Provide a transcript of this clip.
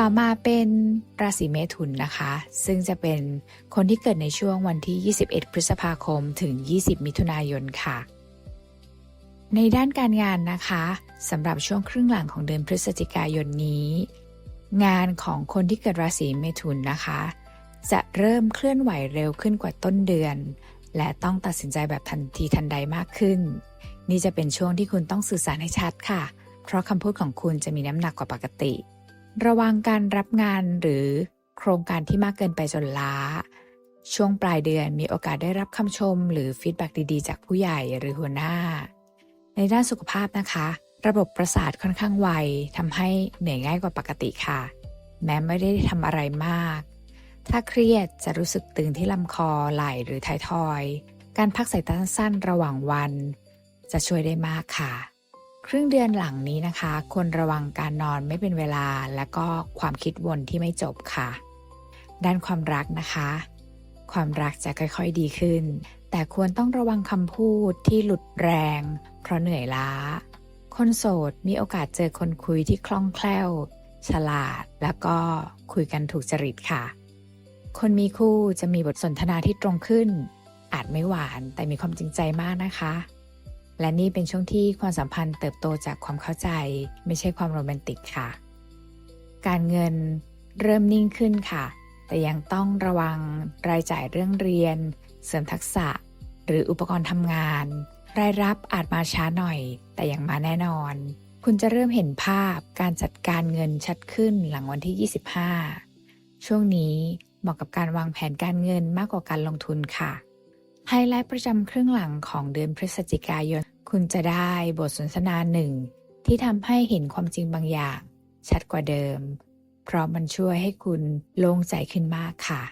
ต่อมาเป็นราศีเมถุนนะคะ ซึ่งจะเป็นคนที่เกิดในช่วงวันที่ 21 พฤษภาคมถึง 20 มิถุนายนค่ะ ในด้านการงานนะคะสำหรับช่วงครึ่งหลังของเดือนพฤศจิกายนนี้ งานของคนที่เกิดราศีเมถุนนะคะ จะเริ่มเคลื่อนไหวเร็วขึ้นกว่าต้นเดือน และต้องตัดสินใจแบบทันทีทันใดมากขึ้น นี่จะเป็นช่วงที่คุณต้องสื่อสารให้ชัดค่ะ เพราะคำพูดของคุณจะมีน้ำหนักกว่าปกติ ระวังการรับงานหรือโครงการที่มากเกินไปจนล้า ช่วงปลายเดือนมีโอกาสได้รับคำชม หรือฟีดแบ็ดีๆ จากผู้ใหญ่หรือหัวหน้า ในด้านสุขภาพนะคะ ระบบประสาทค่อนข้างไวทำให้เหนื่อยง่ายกว่าปกติค่ะ แม้ไม่ได้ทำอะไรมาก ถ้าเครียดจะรู้สึกตึงที่ลำคอไหล่หรือท้ายทอย การพักสายตาสั้นๆระหว่างวัน จะช่วยได้มากค่ะ ครึ่งเดือนหลังนี้นะคะ ควรระวังการนอนไม่เป็นเวลา และก็ความคิดวนที่ไม่จบค่ะ ด้านความรักนะคะ ความรักจะค่อยๆดีขึ้น แต่ควรต้องระวังคำพูดที่หลุดแรง เพราะเหนื่อยล้า คนโสดมีโอกาสเจอคนคุยที่คล่องแคล่ว ฉลาด แล้วก็คุยกันถูกจริตค่ะ คนมีคู่จะมีบทสนทนาที่ตรงขึ้น อาจไม่หวานแต่มีความจริงใจมากนะคะ และนี่เป็นช่วงที่ความสัมพันธ์เติบโตจากความเข้าใจ ไม่ใช่ความโรแมนติกค่ะ การเงินเริ่มนิ่งขึ้นค่ะ แต่ยังต้องระวังรายจ่ายเรื่องเรียน เสริมทักษะ หรืออุปกรณ์ทำงาน รายรับอาจมาช้าหน่อย แต่ยังมาแน่นอน คุณจะเริ่มเห็นภาพการจัดการเงินชัดขึ้นหลังวันที่ 25 ช่วงนี้เหมาะกับการวางแผนการเงินมากกว่าการลงทุนค่ะ ไฮไลท์ประจำครึ่งหลังของเดือนพฤศจิกายน คุณจะได้บทสนทนาหนึ่ง ที่ทำให้เห็นความจริงบางอย่าง ชัดกว่าเดิม เพราะมันช่วยให้คุณโล่งใจขึ้นมากค่ะ